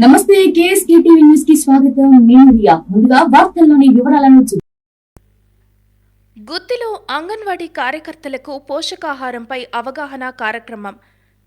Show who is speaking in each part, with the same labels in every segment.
Speaker 1: నమస్తే KSK TV న్యూస్కి స్వాగతం. నేను రియా. ముందుగా వార్తల్లోని వివరాలను చూ-
Speaker 2: గుత్తిలో అంగన్వాడీ కార్యకర్తలకు పోషకాహారంపై అవగాహన కార్యక్రమం.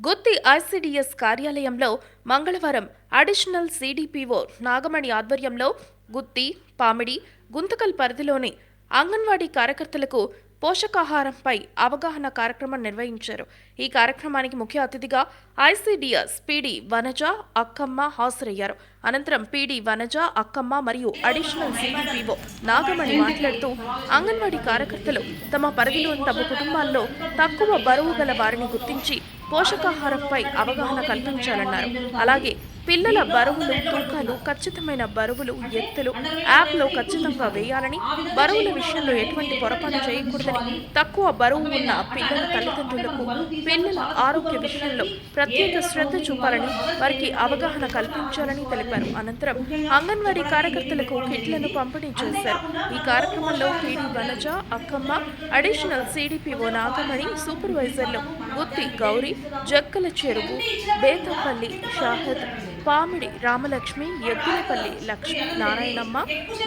Speaker 2: గుత్తి ఐసిడిఎస్ కార్యాలయంలో మంగళవారం అడిషనల్ సిడిపిఓ నాగమణి ఆధ్వర్యంలో గుత్తి పామిడి గుంతకల్ పరిధిలోని అంగన్వాడీ కార్యకర్తలకు పోషకాహారంపై అవగాహన కార్యక్రమం నిర్వహించారు. ఈ కార్యక్రమానికి ముఖ్య అతిథిగా ఐసిడిఎస్ పిడి వనజ అక్కమ్మ హాజరయ్యారు. అనంతరం పిడి వనజ అక్కమ్మ మరియు అడిషనల్ సిడిపిఓ నాగమణి మాట్లాడుతూ అంగన్వాడీ కార్యకర్తలు తమ పరిధిలోని తమ కుటుంబాల్లో తక్కువ బరువు గల వారిని గుర్తించి పోషకాహారంపై అవగాహన కల్పించాలన్నారు. అలాగే పిల్లల బరువులు తూకాలు ఖచ్చితమైన బరువులు ఎత్తులు యాప్లో ఖచ్చితంగా వేయాలని బరువుల విషయంలో ఎటువంటి పొరపాటు చేయకూడదని తక్కువ బరువు ఉన్న పిల్లల తల్లిదండ్రులకు పిల్లల ఆరోగ్య విషయంలో ప్రత్యేక శ్రద్ధ చూపాలని వారికి అవగాహన కల్పించాలని తెలిపారు. అనంతరం అంగన్వాడీ కార్యకర్తలకు కిట్లను పంపిణీ చేశారు. ఈ కార్యక్రమంలో PD Vanaja Akkamma additional CDPO Nagamani సూపర్వైజర్లు Gooty Gowri Jakkala Cheruvu Bethapalli Shahad Pamidi Ramalakshmi Eddulapalli Lakshmi Narayanamma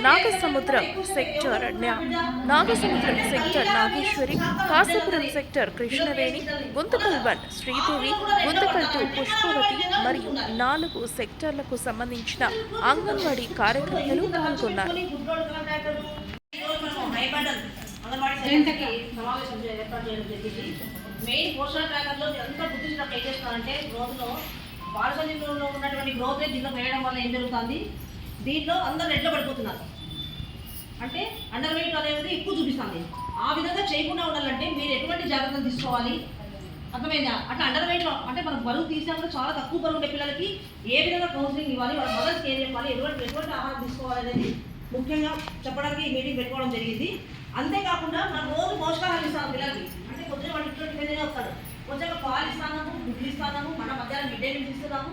Speaker 2: Nagasamudram sector Nagasamudram sector Nageswari Kasipuram sector Krishnaveni Guntakal one Sridevi Guntakal two Pushpavathi మరియు నాలుగు సెక్టర్లకు సంబంధించిన అంగన్వాడీ కార్యకర్తలు పాల్గొన్నారు.
Speaker 3: Main పోషణ ట్రాకర్లో ఎంత గుర్తించినప్పుడు ఏం చేస్తున్నారంటే రోజులో బాలసంలో ఉన్నటువంటి గ్రోత్ దీంట్లో వేయడం వల్ల ఏం జరుగుతుంది? దీంట్లో అందరు రెడ్లో పడిపోతున్నారు. అంటే అండర్ వెయిట్ అనేది ఎక్కువ చూపిస్తుంది. ఆ విధంగా చేయకుండా ఉండాలంటే మీరు ఎటువంటి జాగ్రత్తలు తీసుకోవాలి? అర్థమైందా? అట్లా అండర్ వెయిట్లో అంటే మనం బరువు తీసినప్పుడు చాలా తక్కువ బరువు ఉండే పిల్లలకి ఏ విధంగా కౌన్సిలింగ్ ఇవ్వాలి? వాళ్ళ మదర్స్కి ఏం చెప్పాలి? ఎటువంటి ఎటువంటి ఆహారం తీసుకోవాలి అనేది ముఖ్యంగా చెప్పడానికి ఈ మీటింగ్ పెట్టుకోవడం జరిగింది. అంతేకాకుండా మనం రోజు పోషకాహారం ఇస్తాం పిల్లలకి. అంటే కొద్దిగా వాళ్ళు ఇటువంటి మీదనే కొంచెం పాలు ఇస్తాము గుడ్లు ఇస్తాము మన మధ్యాహ్నం మిడ్ డే మీల్స్ ఇస్తున్నాము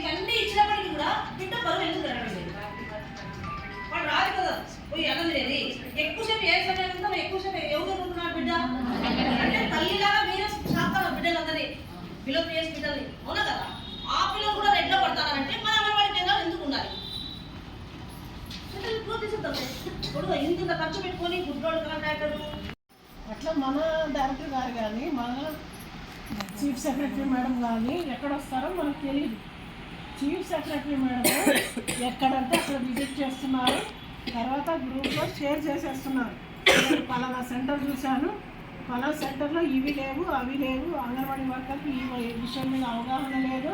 Speaker 3: ఇవన్నీ ఇచ్చినప్పటికీ కూడా బిడ్డ బరువు ఎందుకు జరగడం వాడు రాదు కదా. పోయి అన్నం ఎక్కువసేపు ఏ సమయం ఉందో ఎక్కువసేపు ఎవరు ఉంటున్నారు బిడ్డ? అంటే తల్లిలాగా మీరే సాగుతారు బిడ్డలందరినీ. పిల్లలు చేసి బిడ్డల్ని. అవునా కదా? ఆ పిల్లలు కూడా రెడ్లో పడతారంటే మన అంగన్వాడి కేంద్రాలు ఎందుకు ఉండాలి? పూర్తి ఇప్పుడు ఇంత ఖర్చు పెట్టుకొని గుడ్డోడు కాంట్రాక్టర్
Speaker 4: అట్లా మన డైరెక్టర్ గారు కానీ మన చీఫ్ సెక్రటరీ మేడం కానీ ఎక్కడ వస్తారో మనకు తెలియదు చీఫ్ సెక్రటరీ మేడం ఎక్కడంటే అక్కడ విజిట్ చేస్తున్నారు. తర్వాత గ్రూప్లో షేర్ చేసేస్తున్నారు. పలానా సెంటర్ చూశాను. పలానా సెంటర్లో ఇవి లేవు అవి లేవు. అంగన్వాడీ వర్కర్కి ఈ విషయం మీద అవగాహన లేదు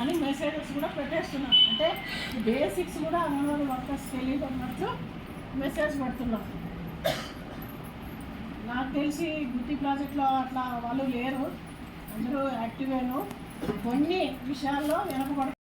Speaker 4: అని మెసేజెస్ కూడా పెట్టేస్తున్నాం అంటే బేసిక్స్ కూడా అంగన్వాడీ వర్కర్స్ తెలియదు అన్నట్టు మెసేజ్ పెడుతున్నాం నాకు తెలిసి గుత్తి ప్రాజెక్ట్లో అట్లా వాళ్ళు లేరు. అందరూ యాక్టివేను కొన్ని విషయాల్లో వెనకబడుతున్నారు